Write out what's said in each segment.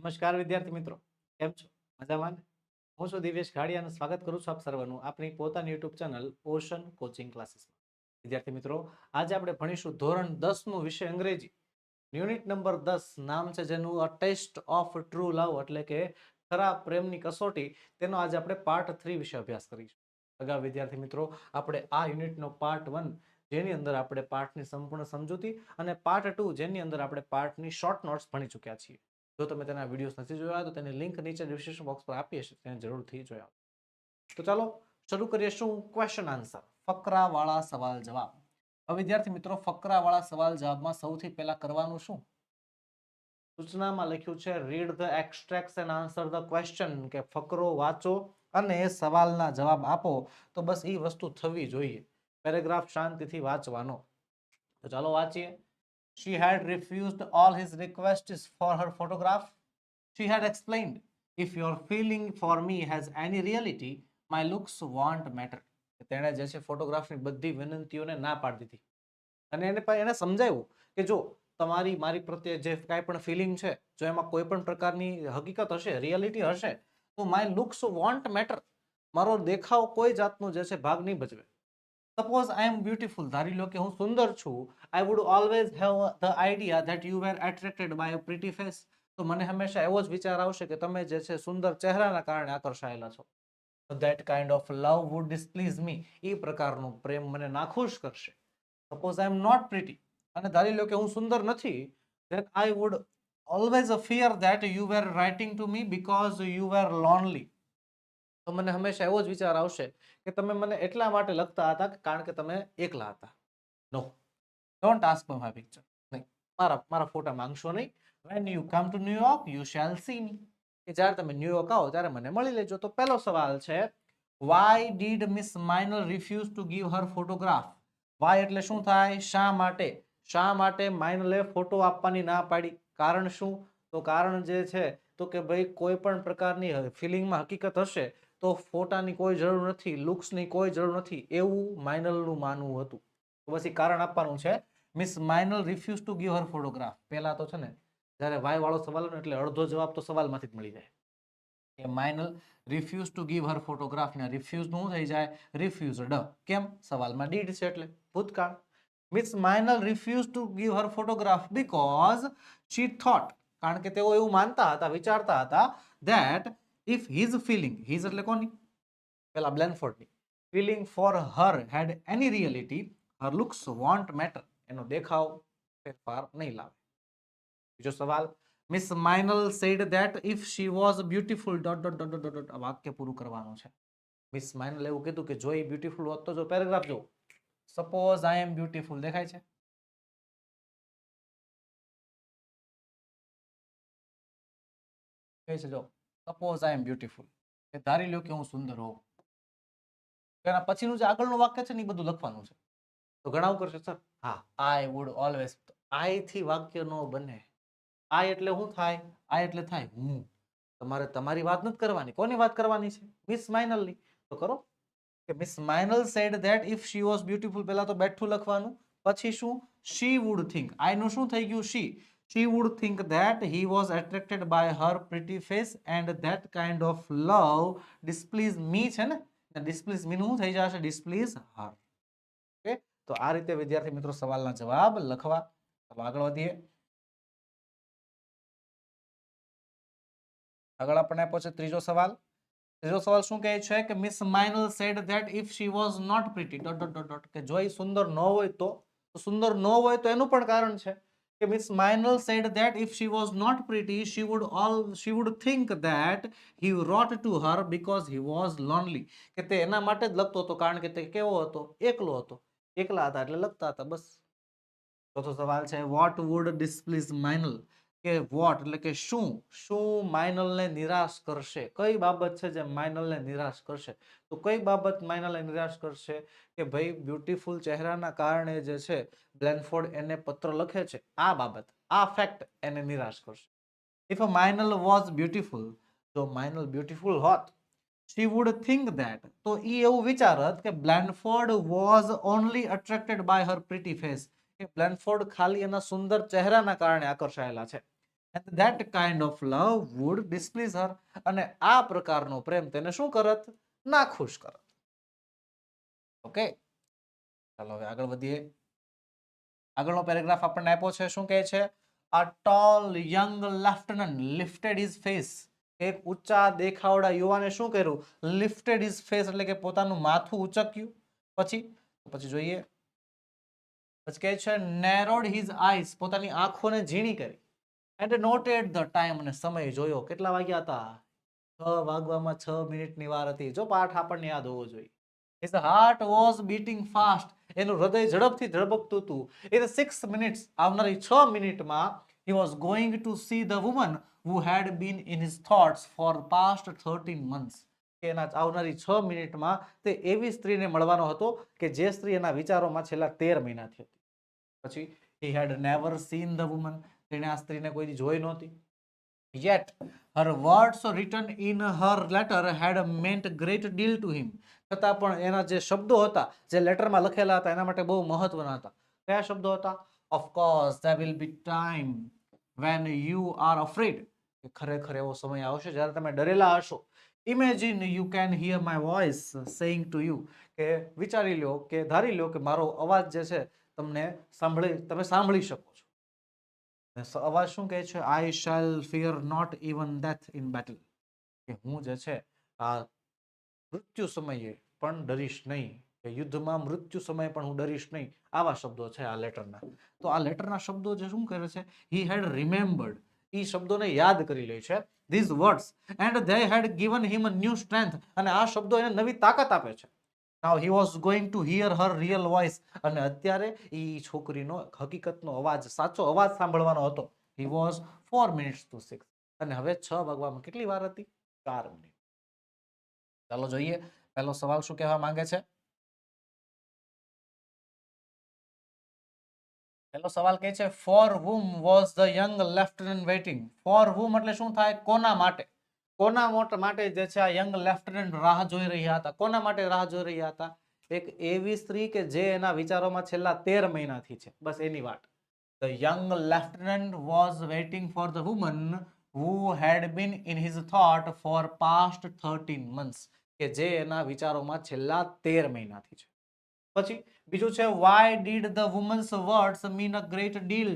નમસ્કાર વિદ્યાર્થી મિત્રો. કેમ છો? મજામાં હું છું દિવેશ ઘાડિયા અને સ્વાગત કરું છું આપ સર્વનું આપણી પોતાની યુટ્યુબ ચેનલ ઓશન કોચિંગ ક્લાસીસમાં વિદ્યાર્થી મિત્રો, આજે આપણે ભણીશું ધોરણ દસનું વિષય અંગ્રેજી. યુનિટ નંબર દસ નામ છે જેનું a test of true love એટલે કે ખરા પ્રેમની કસોટી. તેનો આજે આપણે પાર્ટ થ્રી વિશે અભ્યાસ કરીશું. અગાઉ વિદ્યાર્થી મિત્રો, આપણે આ યુનિટનો પાર્ટ વન જેની અંદર આપણે પાર્ટની સંપૂર્ણ સમજૂતી અને પાર્ટ ટુ જેની અંદર આપણે પાર્ટની શોર્ટ નોટ્સ ભણી ચૂક્યા છીએ. જો તમે તેના વિડીયોઝ નથી જોયા, તો તેની લિંક નીચે ડિસ્ક્રિપ્શન બોક્સ પર આપી હશે તેને જરૂરથી જોયા તો ચાલો, શરૂ કરીએ શું? ક્વેશ્ચન આન્સર ફકરાવાળા સવાલ જવાબ. હવે વિદ્યાર્થી મિત્રો, ફકરાવાળા સવાલ જવાબમાં સૌથી પહેલા કરવાનું શું? સૂચનામાં લખ્યું છે read the extracts and answer the question કે ફકરો વાંચો અને સવાલના જવાબ આપો. તો બસ એ વસ્તુ થવી જોઈએ. પેરેગ્રાફ શાંતિથી વાંચવાનો. તો ચાલો વાંચીએ. She had refused all his requests for her photograph. She had explained, if your feeling for me has any reality, my looks won't matter. તેણે જે છે ફોટોગ્રાફની બધી વિનંતીઓને ના પાડી દીધી અને એને એને સમજાવ્યું કે જો તમારી મારી પ્રત્યે જે કાંઈ પણ ફિલિંગ છે જો એમાં કોઈ પણ પ્રકારની હકીકત હશે રિયાલિટી હશે તો માય લુક્સ વોન્ટ મેટર મારો દેખાવ કોઈ જાતનો જે છે ભાગ નહીં ભજવે સપોઝ આઈ એમ બ્યુટીફુલ ધારી લો કે હું સુંદર છું I would always have the idea that you were attracted by a pretty face તો મને હંમેશા એવો જ વિચાર આવશે કે તમે જે છે સુંદર ચહેરાના કારણે આકર્ષાયેલા છો. That kind of love would displease me એ પ્રકારનો પ્રેમ મને નાખુશ કરશે. Suppose I am not pretty અને ધારી લો કે હું સુંદર નથી, then I would always fear that you were writing to me because you were lonely તો મને હંમેશા એવો જ વિચાર આવશે કે તમે મને એટલા માટે લખતા હતા કારણ કે તમે એકલા હતા. No don't ask for my picture નહીં. મારા મારા ફોટા માંગશો નહીં. When you come to New York you shall see me કે જ્યારે તમે ન્યુયોર્ક આવો, ત્યારે મને મળી લેજો. તો પહેલો સવાલ છે why did Miss Meynell refuse to give her photograph why એટલે શું થાય? શા માટે? શા માટે માઇનલે ફોટો આપવાની ના પાડી? કારણ શું? તો કારણ જે છે, તો કે ભાઈ કોઈ પણ પ્રકારની ફિલિંગમાં હકીકત હશે તો ફોટાની કોઈ જરૂર નથી, લુક્સની કોઈ જરૂર નથી એવું માઇનલનું માનવું હતું. તો પછી કારણ આપવાનું છે Miss Meynell refuse to give her photograph પહેલા તો છે ને, જ્યારે વાય વાળો સવાલ હોય એટલે અડધો જવાબ તો સવાલમાંથી જ મળી જાય. કે Meynell refuse to give her photograph ને રિફ્યુઝનું થઈ જાય રિફ્યુઝડ કેમ? સવાલમાં ડીડ છે એટલે, ભૂતકાળ. Miss Meynell refuse to give her photograph because she thought કારણ કે તેઓ એવું માનતા હતા, વિચારતા હતા that if his feeling his એટલે કોની? પેલા બ્લેનફોર્ડની feeling for her had any reality her looks won't matter એનો દેખાવ ફેરફાર નહીં લાવે. બીજો સવાલ Miss Meynell said that if she was beautiful dot dot dot dot dot વાક્ય પૂરું કરવાનું છે. મિસ માઇનલ એવું કીધું કે જો એ બ્યુટીફુલ હોત તો જો પેરેગ્રાફ જો સપોઝ આઈ એમ બ્યુટીફુલ દેખાય છે? કહે છે જો સપોઝ આઈ એમ બ્યુટીફુલ કે ધારી લો કે હું સુંદર હોઉં. એના પછીનું જે આગળનું વાક્ય છે ને એ બધું લખવાનું છે. તો ઘણા કરશે, સર, હા આઈ વુડ ઓલવેઝ આઈ થી વાક્ય નો બને. આઈ એટલે હું થાય? આઈ એટલે થાય હું. તમારે તમારી વાત નથી કરવાની. કોની વાત કરવાની છે? મિસ માઇનલની તો કરો. કે Miss Meynell said that if she was beautiful પહેલા તો બેઠું લખવાનું. પછી શું? શી વુડ થિંક આઈ નું શું થઈ ગયું? શી she would think that he was attracted by her pretty face and that kind of love displeased me, છે ને? Displease me, નું થઈ જશે? Displease her. ઓકે તો આ રીતે, વિદ્યાર્થી મિત્રો, સવાલના જવાબ લખવા. ચાલો આગળ વધીએ. આગળ આપણે આપ્યો છે ત્રીજો સવાલ. ત્રીજો સવાલ શું કહે છે કે Miss Meynell said that if she was not pretty dot dot dot કે જો એ સુંદર ન હોય તો તો સુંદર ન હોય તો એનું પણ કારણ છે. Miss Meynell said that if she was not pretty she would all she would think that he wrote to her because he was lonely કે તે એના માટે જ લખતો હતો કારણ કે તે કેવો હતો એકલો હતો એકલા હતા એટલે લખતા હતા બસ ચોથો સવાલ છે what would displease માઇનલ કે વોટ એટલે કે શું? શું માઇનલને નિરાશ કરશે? કઈ બાબત છે જે માઇનલને નિરાશ કરશે? તો કઈ બાબત માઇનલને નિરાશ કરશે? કે ભાઈ બ્યુટીફુલ ચહેરાના કારણે જે છે બ્લેનફોર્ડ એને પત્ર લખે છે. આ બાબત, આ ફેક્ટ એને નિરાશ કરશે. If a Meynell was beautiful જો માઇનલ બ્યુટીફુલ હોત શી વુડ થિંક ધેટ તો એ એવું વિચારત કે Blanford was only attracted by her pretty face કે બ્લેનફોર્ડ ખાલી એના સુંદર ચહેરાના કારણે આકર્ષાયેલા છે. And that kind of love would displease her અને આ પ્રકારનો પ્રેમ તેને શું કરત? નાખુશ કરત. ઓકે ચાલો હવે આગળ વધીએ. આગળનો પેરેગ્રાફ આપણને આપ્યો છે, શું કહે છે? A tall young lieutenant lifted his face એક ઊંચા, દેખાવડા યુવાને શું કર્યું? લિફ્ટેડ હિઝ ફેસ એટલે કે પોતાનું માથું ઉચક્યું પછી? પછી જોઈએ. પછી કહે છે નેરોડ હિઝ આઈસ પોતાની આંખોને ઝીણી કરી. And noted the time અને સમય જોયો કેટલા વાગ્યા હતા છ વાગવામાં છ મિનિટની વાર હતી જો પાઠ આપણને યાદ હોવો જોઈએ his heart was beating fast એનું હૃદય ઝડપથી ધડબકતું હતું in six minutes આવનારી છ મિનિટમાં he was going to see the woman who had been in his thoughts for past 13 months કે એના આવનારી છ મિનિટમાં તે એવી સ્ત્રીને મળવાનો હતો કે જે સ્ત્રી એના વિચારોમાં છેલ્લા તેર મહિનાથી હતી પછી he had never seen the woman તેણે આ સ્ત્રીને કોઈ જોઈ નહોતી yet her words written in her letter had meant great deal to him છતાં પણ એના જે શબ્દો હતા જે લેટરમાં લખેલા હતા એના માટે બહુ મહત્વના હતા કયા શબ્દો હતા of course there will be time when you are afraid કે ખરેખર એવો સમય આવશે જ્યારે તમે ડરેલા હશો imagine you can hear my voice saying to you કે વિચારી લો કે ધારી લો કે મારો અવાજ જે છે તમને સાંભળી તમે સાંભળી શકો અવાજ શું કહે છે? I shall fear not even death in battle કે હું જે છે, આ મૃત્યુ સમયે પણ ડરીશ નહીં. કે યુદ્ધમાં મૃત્યુ સમયે પણ હું ડરીશ નહીં. આવા શબ્દો છે આ લેટરના. તો આ લેટરના શબ્દો જે શું કરે છે? હી હેડ રિમેમ્બર્ડ એ શબ્દોને યાદ કરી લે છે these words and they had given him new strength અને આ શબ્દો એને નવી તાકાત આપે છે. Now he was going to hear her real voice અને અત્યારે એ છોકરીનો હકીકતનો અવાજ, સાચો અવાજ સાંભળવાનો હતો. He was four minutes to six અને હવે છ વાગવામાં કેટલી વાર હતી? ચાર મિનિટ ચાલો જોઈએ. પહેલો સવાલ શું કહેવા માંગે છે? પહેલો સવાલ કહે છે for whom was the young lieutenant waiting for whom એટલે શું થાય? કોના માટે? કોના મોટ- જે છે આ યંગ લેફ્ટનન્ટ રાહ જોઈ રહ્યા હતા કોના માટે રાહ જોઈ રહ્યા હતા એક એવી સ્ત્રી કે જે એના વિચારોમાં છેલ્લા તેર મહિનાથી છે બસ એની વાત The young lieutenant was waiting for the woman who had been in his thought for past 13 months કે જે એના વિચારોમાં છેલ્લા તેર મહિનાથી છે પછી બીજું છે why did the woman's words mean a great deal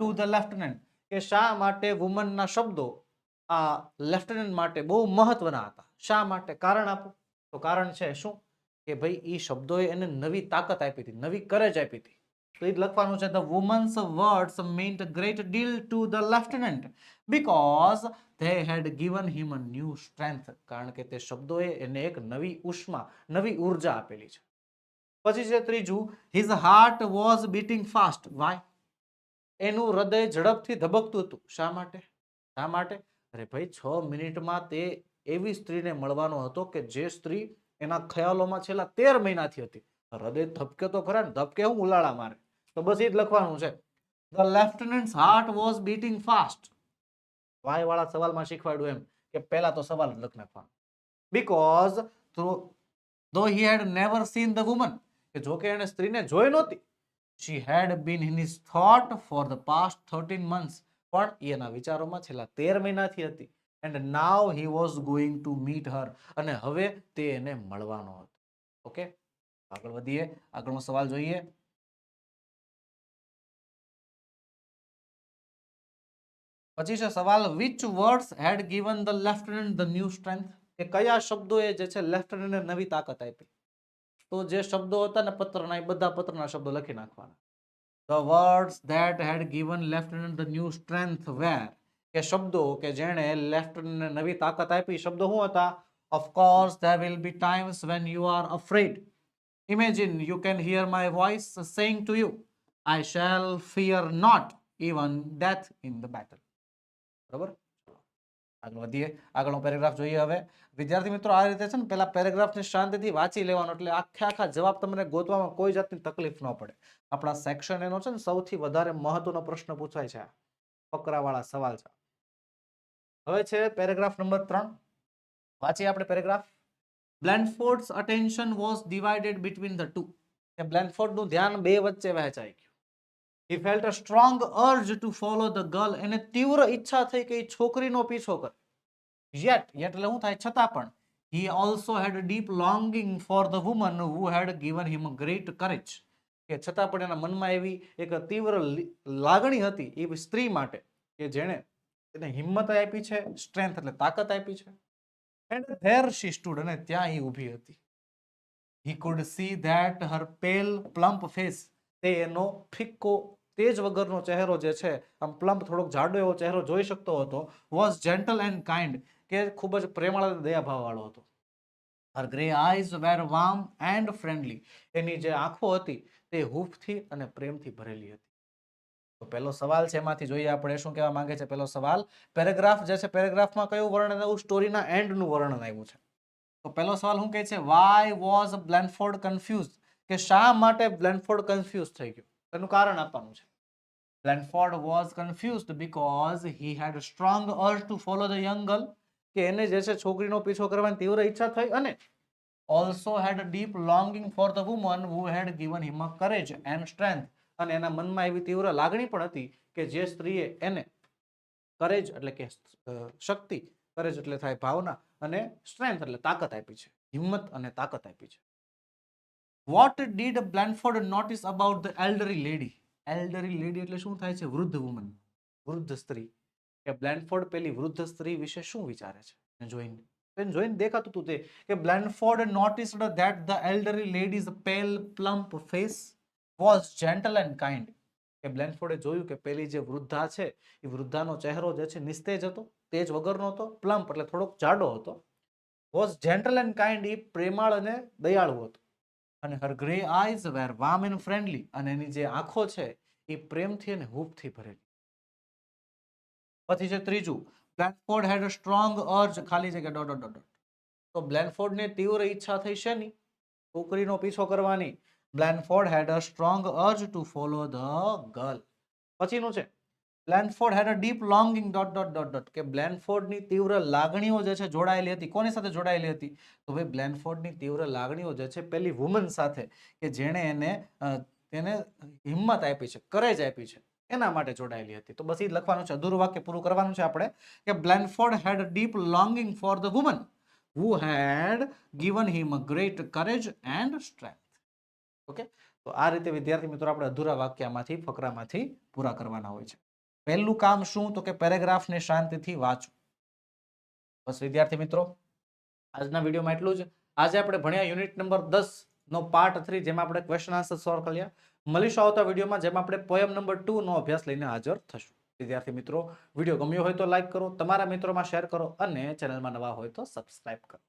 to the lieutenant કે શા માટે વુમનના શબ્દો આ લેફ્ટનન્ટ માટે બહુ મહત્વના હતા. શા માટે કારણ આપો? તો કારણ છે શું? કે ભાઈ એ શબ્દોએ એને નવી તાકાત આપી હતી, નવી કરેજ આપી હતી. તો એ લખવાનું છે the woman's words meant great deal to the lieutenant because they had had him a new strength કારણ કે તે શબ્દોએ એને એક નવી ઉષ્મા, નવી ઊર્જા આપેલી છે. પછી છે ત્રીજું his heart was beating fast why એનું હૃદય ઝડપથી ધબકતું હતું. શા માટે? શા માટે? અરે ભાઈ, છ મિનિટમાં તે એવી સ્ત્રીને મળવાનો હતો કે જે સ્ત્રી એના ખ્યાલોમાં છેલ્લા તેર મહિનાથી હતી. હૃદય ધબકે તો ખરા ને ધબકે હું ઉલાળા મારે. તો બસ એ જ લખવાનું છે. The lieutenant heart was beating fast why વાળા સવાલમાં શીખવાડ્યું એમ કે પહેલા તો સવાલ જ લખ નાખવાનો. Because through though he had never seen the woman કે જો એણે સ્ત્રીને જોઈ નહોતી she had been in his thought for the past thirteen months પણ એના વિચારોમાં છેલ્લા તેર મહિનાથી હતી. And now he was going to meet her અને હવે તે એને મળવાનો હતો. ઓકે આગળ વધીએ. આગળનો સવાલ જોઈએ. પછી છે સવાલ which words had given the lieutenant the new strength કે કયા શબ્દોએ જે છે લેફ્ટનન્ટને નવી તાકાત આપી? તો જે શબ્દો હતા ને પત્રના, એ બધા પત્રના શબ્દો લખી નાખવાના. The words that had given lieutenant the new strength were કે શબ્દો કે જેણે લેફ્ટનન્ટને નવી તાકાત આપી શબ્દો શું હતા of course there will be times when you are afraid imagine you can hear my voice saying to you i shall fear not even death in the battle બરાબર આગળ વધીએ. આગળનો પેરેગ્રાફ જોઈએ હવે. વિદ્યાર્થી મિત્રો, આ રીતે છે ને પેલા પેરેગ્રાફને શાંતિથી વાંચી લેવાનો એટલે આખે આખા જવાબ તમને ગોતવામાં કોઈ જાતની તકલીફ ન પડે. આપણા સેક્શન એનો છે ને સૌથી વધારે મહત્વનો પ્રશ્ન પૂછાય છે. ફકરાવાળા સવાલ છે. હવે છે પેરેગ્રાફ નંબર ત્રણ. વાંચીએ આપણે paragraph Blandford's attention was divided between the two બ્લેન્ડફોર્ડનું ધ્યાન બે વચ્ચે વહેંચાઈ ગયું. He felt a strong urge to follow the girl એને તીવ્ર ઈચ્છા થઈ કે છોકરીનો પીછો કરે. યેટ એટલે શું થાય, છતાં પણ he also had deep longing for the woman who had given him great courage. કે છતાં પણ એના મનમાં એવી એક તીવ્ર લાગણી હતી એ સ્ત્રી માટે, કે જેણે એને હિંમત આપી છે સ્ટ્રેન્થ એટલે તાકાત આપી છે. એન્ડ ધેર શી સ્ટુડ અને ત્યાં એ ઊભી હતી. He could see that her pale plump face તે એનો ફિક્કો તેજ વગરનો ચહેરો જે છે, આમ પ્લમ્પ થોડોક જાડો એવો ચહેરો જોઈ શકતો હતો વોઝ જેન્ટલ એન્ડ કાઇન્ડ કે ખૂબ જ પ્રેમાળ અને દયાભાવ વાળો હતો. Her grey eyes were warm and friendly એની જે આંખો હતી તે હૂફથી અને પ્રેમથી ભરેલી હતી. તો પહેલો સવાલ છે એમાંથી જોઈએ આપણે શું કહેવા માંગે છે પહેલો સવાલ. પેરેગ્રાફ જે છે પેરેગ્રાફમાં કયું વર્ણન આવ્યું? સ્ટોરીના એન્ડનું વર્ણન આવ્યું છે. તો પહેલો સવાલ શું કહે છે? વાય વોઝ બ્લેન્ફોર્ડ કન્ફ્યુઝ કે શા માટે બ્લેન્ફોર્ડ કન્ફ્યુઝ થઈ ગયો? તેનું કારણ આપવાનું છે. Blanford was confused because he had strong urge to follow the young girl કે એને જે છે છોકરીનો પીછો કરવાની તીવ્ર ઈચ્છા થઈ અને also had deep longing for the woman who had given him a courage and strength અને એના મનમાં એવી તીવ્ર લાગણી પણ હતી કે જે સ્ત્રીએ એને કરેજ એટલે કે શક્તિ કરેજ એટલે થાય ભાવના અને સ્ટ્રેન્થ એટલે તાકાત આપી છે, હિંમત અને તાકાત આપી છે. What did Blandford notice about the elderly lady elderly lady એટલે શું થાય છે? વૃદ્ધ વુમન વૃદ્ધ સ્ત્રી. કે બ્લેન્ડફોર્ડ પેલી વૃદ્ધ સ્ત્રી વિશે શું વિચારે છે? જોઈન જોઈને. તો એને જોઈને દેખાતું હતું તે કે Blandford noticed that the elderly lady's pale plump face was gentle and kind કે બ્લેન્ડફોર્ડે જોયું કે પેલી જે વૃદ્ધા છે, એ વૃદ્ધાનો ચહેરો જે છે નિસ્તેજ હતો, તેજ વગરનો હતો પ્લમ્પ એટલે થોડોક જાડો હતો. વોઝ જેન્ટલ એન્ડ કાઇન્ડ એ પ્રેમાળ અને દયાળુ હતો. અને her grey eyes were warm and friendly અને એની જે આંખો છે, એ પ્રેમથી અને હૂપથી ભરેલી. પછી છે ત્રીજું બ્લેનફોર્ડ હેડ અ સ્ટ્રોંગ અર્જ ખાલી જગ્યા ડોટ ડોટ ડોટ તો બ્લેનફોર્ડને તીવ્ર ઈચ્છા થઈ છે ની છોકરીનો પીછો કરવાની. Blandford had a strong urge to follow the girl પછીનું છે Blanford had a deep longing dot dot dot dot કે બ્લેન્ડફોર્ડની તીવ્ર લાગણીઓ જે છે જોડાયેલી હતી. કોની સાથે જોડાયેલી હતી? તો ભાઈ બ્લેન્ડફોર્ડની તીવ્ર લાગણીઓ જે છે પેલી વુમન સાથે કે જેણે એને તેને હિંમત આપી છે કરેજ આપી છે, એના માટે જોડાયેલી હતી. તો બસ એ લખવાનું છે. અધૂરું વાક્ય પૂરું કરવાનું છે આપણે. કે Blandford had deep longing for the woman who had given him a great courage and strength okay તો આ રીતે વિદ્યાર્થી મિત્રો આપણે અધૂરા વાક્યમાંથી, ફકરામાંથી પૂરા કરવાના હોય છે. પહેલું કામ શું? તો કે પેરેગ્રાફને શાંતિથી વાંચો બસ, વિદ્યાર્થી મિત્રો, આજના વિડીયોમાં એટલું જ. આજે આપણે ભણ્યા યુનિટ નંબર દસ નો પાર્ટ થ્રી, જેમાં આપણે ક્વેશ્ચન આન્સર સોલ્વ કર્યા. મળીશું આવતા વિડીયોમાં, જેમાં આપણે પોયમ નંબર ટુ નો અભ્યાસ લઈને હાજર થશું. વિદ્યાર્થી મિત્રો, વીડિયો ગમ્યો હોય તો લાઈક કરો, તમારા મિત્રોમાં શેર કરો અને ચેનલમાં નવા હોય તો સબસ્ક્રાઈબ કરો.